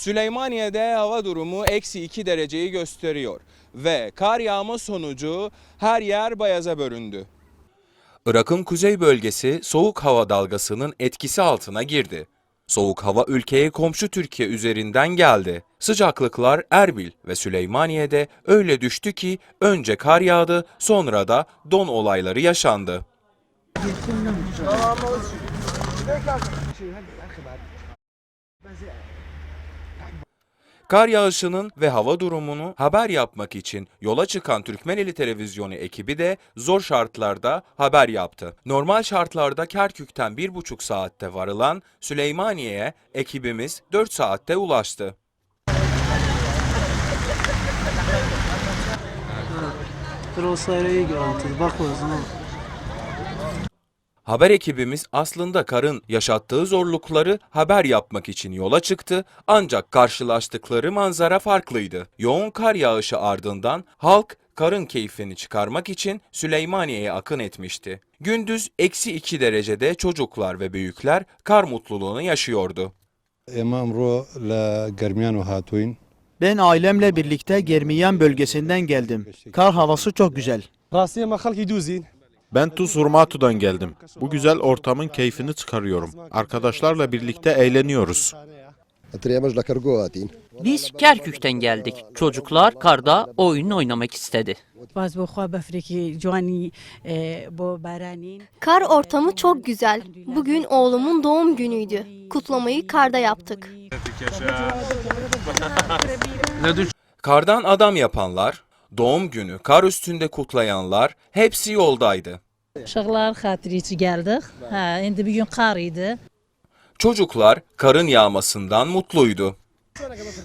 Süleymaniye'de hava durumu eksi 2 dereceyi gösteriyor ve kar yağma sonucu her yer bayaza büründü. Irak'ın kuzey bölgesi soğuk hava dalgasının etkisi altına girdi. Soğuk hava ülkeye komşu Türkiye üzerinden geldi. Sıcaklıklar Erbil ve Süleymaniye'de öyle düştü ki önce kar yağdı, sonra da don olayları yaşandı. Kar yağışının ve hava durumunu haber yapmak için yola çıkan Türkmeneli Televizyonu ekibi de zor şartlarda haber yaptı. Normal şartlarda Kerkük'ten bir buçuk saatte varılan Süleymaniye'ye ekibimiz 4 saatte ulaştı. Trosayla iyi görüntü. Bak o zaman. Haber ekibimiz aslında karın yaşattığı zorlukları haber yapmak için yola çıktı ancak karşılaştıkları manzara farklıydı. Yoğun kar yağışı ardından halk karın keyfini çıkarmak için Süleymaniye'ye akın etmişti. Gündüz eksi 2 derecede çocuklar ve büyükler kar mutluluğunu yaşıyordu. Ben ailemle birlikte Germiyan bölgesinden geldim. Kar havası çok güzel. Ben Tuz Hurmatu'dan geldim. Bu güzel ortamın keyfini çıkarıyorum. Arkadaşlarla birlikte eğleniyoruz. Biz Kerkük'ten geldik. Çocuklar karda oyun oynamak istedi. Kar ortamı çok güzel. Bugün oğlumun doğum günüydü. Kutlamayı karda yaptık. Kardan adam yapanlar, Doğum günü kar üstünde kutlayanlar hepsi yoldaydı. Uşaqlar xatiri için geldik. Ha, indi bir gün kar idi. Çocuklar karın yağmasından mutluydu.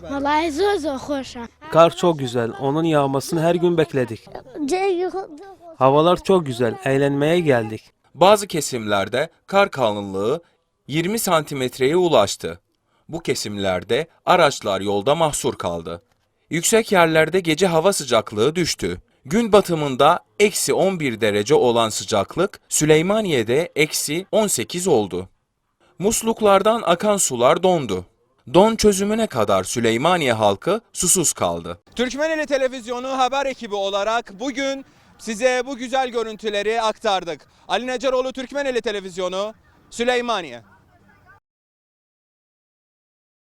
Vallahi zor zor hoşa. Kar çok güzel. Onun yağmasını her gün bekledik. Havalar çok güzel. Eğlenmeye geldik. Bazı kesimlerde kar kalınlığı 20 santimetreye ulaştı. Bu kesimlerde araçlar yolda mahsur kaldı. Yüksek yerlerde gece hava sıcaklığı düştü. Gün batımında eksi 11 derece olan sıcaklık Süleymaniye'de eksi 18 oldu. Musluklardan akan sular dondu. Don çözümüne kadar Süleymaniye halkı susuz kaldı. Türkmeneli Televizyonu haber ekibi olarak bugün size bu güzel görüntüleri aktardık. Ali Necaroğlu Türkmeneli Televizyonu, Süleymaniye.